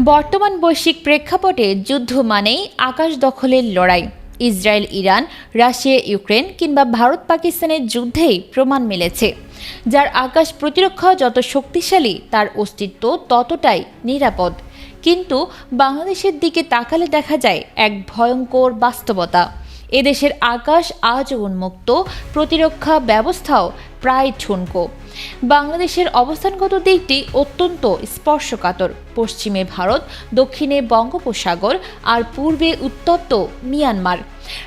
বর্তমান বৈশ্বিক প্রেক্ষাপটে যুদ্ধ মানেই আকাশ দখলের লড়াই। ইসরায়েল, ইরান, রাশিয়া, ইউক্রেন কিংবা ভারত, পাকিস্তানের যুদ্ধেই প্রমাণ মিলেছে। যার আকাশ প্রতিরক্ষা যত শক্তিশালী, তার অস্তিত্ব ততটাই নিরাপদ। কিন্তু বাংলাদেশের দিকে তাকালে দেখা যায় এক ভয়ঙ্কর বাস্তবতা। এদেশের আকাশ আজ উন্মুক্ত, প্রতিরক্ষা ব্যবস্থাও প্রায় ঠুনকো। বাংলাদেশের অবস্থানগত দিকটি অত্যন্ত স্পর্শকাতর। পশ্চিমে ভারত, দক্ষিণে বঙ্গোপসাগর আর পূর্বে উত্তপ্ত মিয়ানমার।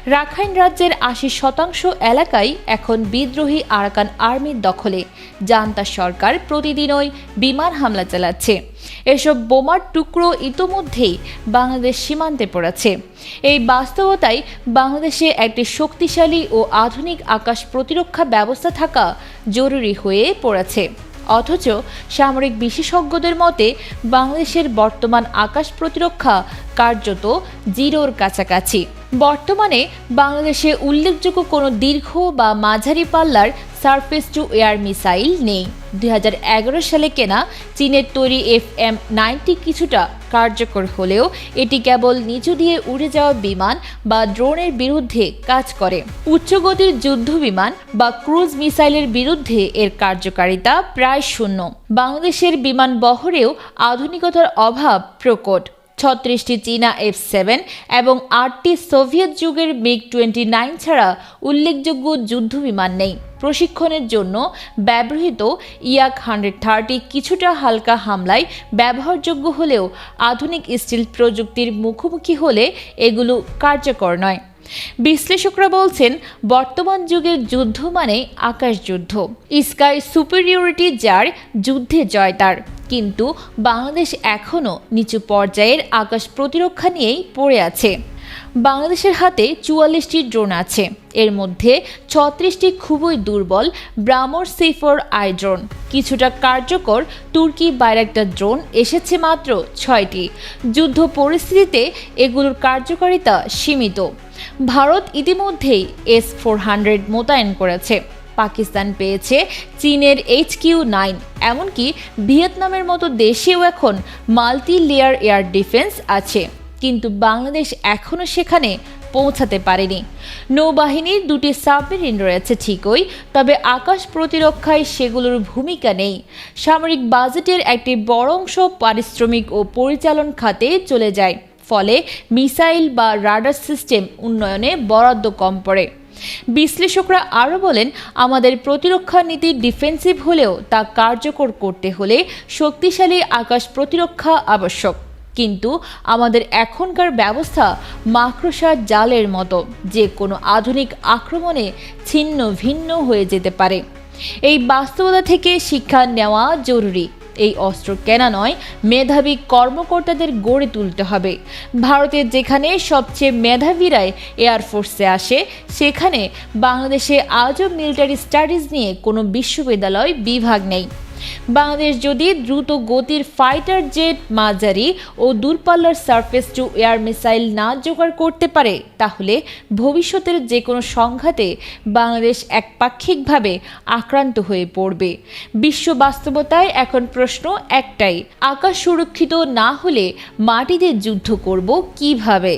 রাখাইন রাজ্যের আশি শতাংশ এলাকাই এখন বিদ্রোহী আরাকান আর্মির দখলে। জান্তা সরকার প্রতিদিনই বিমান হামলা চালাচ্ছে। এসব বোমার টুকরো ইতোমধ্যেই বাংলাদেশ সীমান্তে পড়েছে। এই বাস্তবতায় বাংলাদেশে একটি শক্তিশালী ও আধুনিক আকাশ প্রতিরক্ষা ব্যবস্থা থাকা জরুরি হয়ে পড়েছে। অথচ সামরিক বিশেষজ্ঞদের মতে, বাংলাদেশের বর্তমান আকাশ প্রতিরক্ষা কার্যত জিরোর কাছাকাছি। বর্তমানে বাংলাদেশে উল্লেখযোগ্য কোনো দীর্ঘ বা মাঝারি পাল্লার সারফেস টু এয়ার মিসাইল নেই। দু হাজার এগারো সালে কেনা চীনের তৈরি এফ এম নাইনটি কিছুটা কার্যকর হলেও এটি কেবল নিচু দিয়ে উড়ে যাওয়া বিমান বা ড্রোনের বিরুদ্ধে কাজ করে। উচ্চগতির যুদ্ধ বিমান বা ক্রুজ মিসাইলের বিরুদ্ধে এর কার্যকারিতা প্রায় শূন্য। বাংলাদেশের বিমান বহরেও আধুনিকতার অভাব প্রকট। ছত্রিশটি চীনা এফ সেভেন এবং আটটি সোভিয়েত যুগের মিগ টোয়েন্টি নাইন ছাড়া উল্লেখযোগ্য যুদ্ধ বিমান নেই। প্রশিক্ষণের জন্য ব্যবহৃত ইয়াক হান্ড্রেড থার্টি কিছুটা হালকা হামলায় ব্যবহারযোগ্য হলেও আধুনিক স্টিল প্রযুক্তির মুখোমুখি হলে এগুলো কার্যকর নয়। বিশ্লেষকরা বলছেন, বর্তমান যুগের যুদ্ধ মানে আকাশ যুদ্ধ স্কাই সুপিরিয়রিটি যার, যুদ্ধে জয় তার। কিন্তু বাংলাদেশ এখনও নিচু পর্যায়ের আকাশ প্রতিরক্ষা নিয়েই পড়ে আছে। বাংলাদেশের হাতে চুয়াল্লিশটি ড্রোন আছে। এর মধ্যে ছত্রিশটি খুবই দুর্বল ব্রামোর সেফর আই ড্রোন। কিছুটা কার্যকর তুর্কি বাইরাক্টার ড্রোন এসেছে মাত্র ছয়টি। যুদ্ধ পরিস্থিতিতে এগুলোর কার্যকারিতা সীমিত। ভারত ইতিমধ্যেই এস ফোর হান্ড্রেড মোতায়েন করেছে। পাকিস্তান পেয়েছে চীনের এইচ কিউ নাইন। এমনকি ভিয়েতনামের মতো দেশেও এখন মাল্টি লেয়ার এয়ার ডিফেন্স আছে। কিন্তু বাংলাদেশ এখনও সেখানে পৌঁছাতে পারেনি। নৌবাহিনীর দুটি সাবমেরিন রয়েছে ঠিকই, তবে আকাশ প্রতিরক্ষায় সেগুলোর ভূমিকা নেই। সামরিক বাজেটের একটি বড় অংশ পারিশ্রমিক ও পরিচালন খাতে চলে যায়, ফলে মিসাইল বা রাডার সিস্টেম উন্নয়নে বরাদ্দ কম পড়ে। বিশ্লেষকরা আরও বলেন, আমাদের প্রতিরক্ষা নীতি ডিফেন্সিভ হলেও তা কার্যকর করতে হলে শক্তিশালী আকাশ প্রতিরক্ষা আবশ্যক। কিন্তু আমাদের এখনকার ব্যবস্থা মাকড়সার জালের মতো, যে কোনো আধুনিক আক্রমণে ছিন্ন ভিন্ন হয়ে যেতে পারে। এই বাস্তবতা থেকে শিক্ষা নেওয়া জরুরি। এই অস্ত্র কেনা নয়, মেধাবী কর্মকর্তাদের গড়ে তুলতে হবে। ভারতের যেখানে সবচেয়ে মেধাবীরাই এয়ারফোর্সে আসে, সেখানে বাংলাদেশে আজও মিলিটারি স্টাডিজ নিয়ে কোনো বিশ্ববিদ্যালয় বিভাগ নেই। বাংলাদেশ যদি দ্রুত গতির ফাইটার জেট মাঝারি ও দূরপাল্লার সার্ফেস টু এয়ার মিসাইল না জোগাড় করতে পারে, তাহলে ভবিষ্যতের যে কোনো সংঘাতে বাংলাদেশ একপাক্ষিকভাবে আক্রান্ত হয়ে পড়বে। বিশ্ব বাস্তবতায় এখন প্রশ্ন একটাই, আকাশ সুরক্ষিত না হলে মাটিতে যুদ্ধ করব কীভাবে?